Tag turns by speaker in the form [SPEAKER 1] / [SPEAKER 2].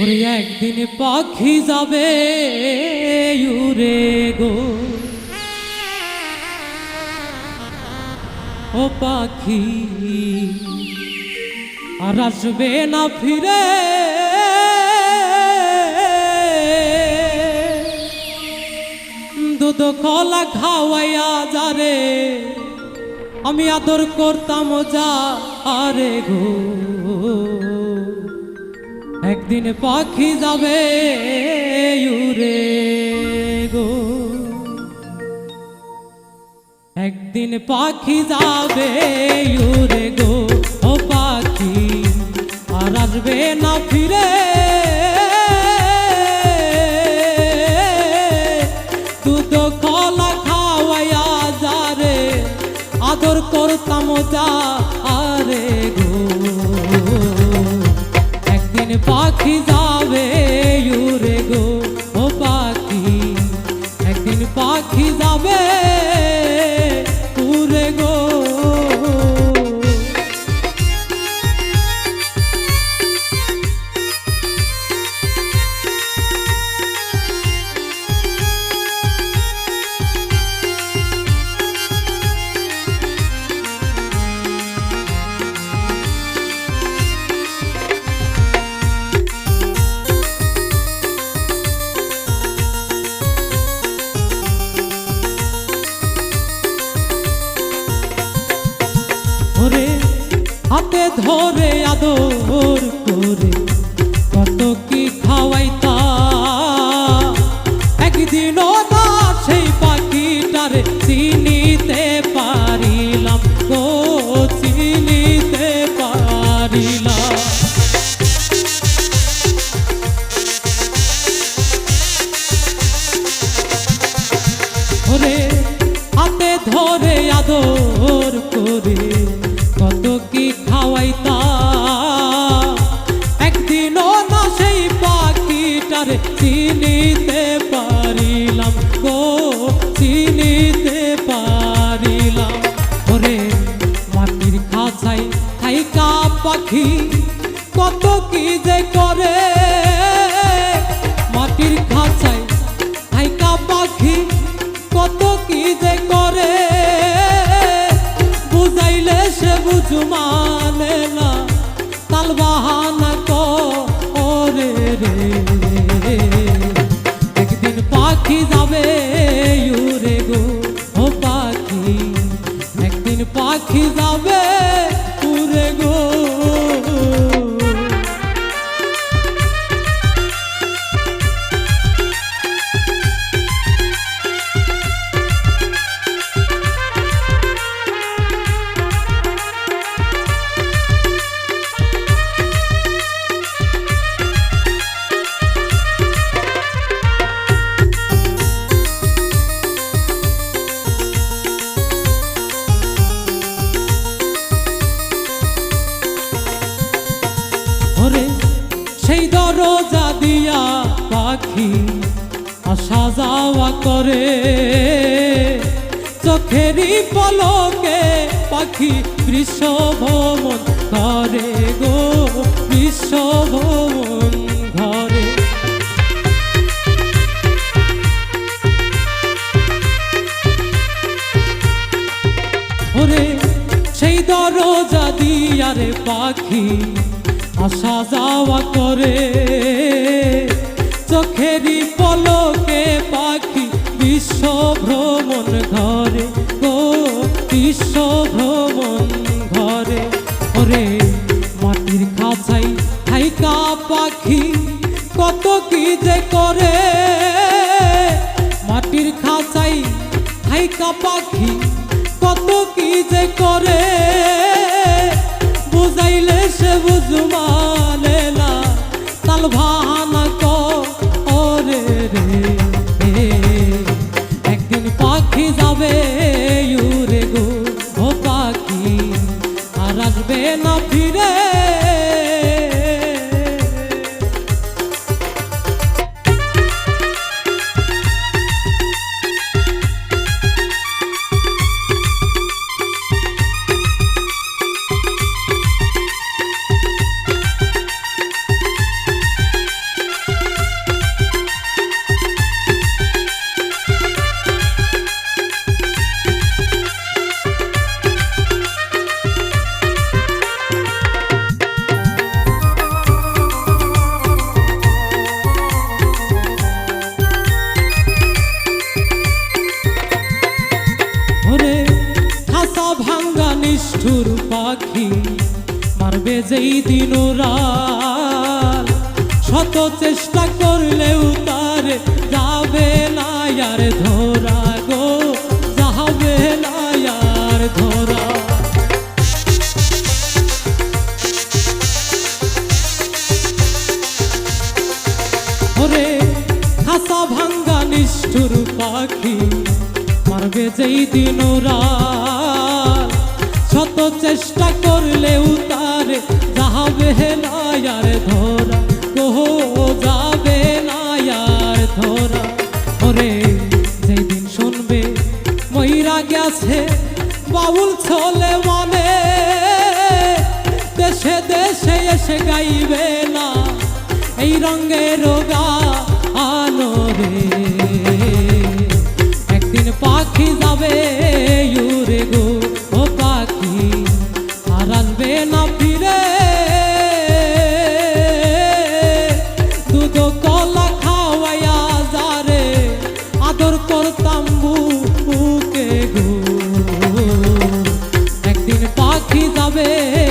[SPEAKER 1] ওরে একদিন পাখি যাবে উরে গো। ও পাখি, আর আসবে না ফিরে। দুধ কলা খাওয়াইয়া যারে আমি আদর করতাম যা আরে গো। একদিন পাখি যাবে উরে গো। একদিন পাখি যাবে উরে গো। ও পাখি, আর আসবে না ফিরে। আদর করতাম যা আরে গো। পাখি যাবে উরে গো ও পাখি। একদিন পাখি যাবে হাতে ধরে আদর করে। কত কি খাওয়াইতা? একদিনও না সেই পাখিটারে চিনিতে পারিলাম গো, চিনিতে পারিলাম। হাতে ধরে আদর করে পাখি কত কি যে করে। মাটির খাঁচাই হাইকা পাখি কত কি যে করে। বুঝাইলে সে বুঝু মানে না, তাল বাহানা করে রে। একদিন পাখি যাবে উরে গো, ও পাখি। একদিন পাখি যাবে দরজা দিয়া পাখি আসা যাওয়া করে। চোখেরই পলকে পাখি বিশ্ব ভ্রমণ করে গো বিশ্ব ভ্রমণ ঘরে ওরে, সেই দরজা দিয়ারে পাখি আসা যাওয়া করে। চোখেরই পলকে পাখি বিশ্ব ভ্রমণ ঘরে গো বিশ্ব ভ্রমণ ঘরে। ওরে মাটির খাঁচাই হাইকা পাখি কত কি যে করে। মাটির খাঁচাই হাইকা পাখি কত কি যে করে। olvidé. না ফিরে পারবে যেই দিন শত চেষ্টা করলেও তার যাবে না আর ধরা গো, যাবে না আর ধরা। ওরে খাসা ভাঙ্গা নিষ্ঠুর পাখি, মারবে যেই দিন রাত। শত চেষ্টা করলেও তার যাবে না আর ধরা, কহো যাবে না আর ধরা। ওরে যেই দিন শুনবে ময়রা গেছে, বাউল ছলে মনে, দেশে দেশে এসে গাইবে না, এই রঙের রোগা আনো রে একদিন পাখি যাবে পাখি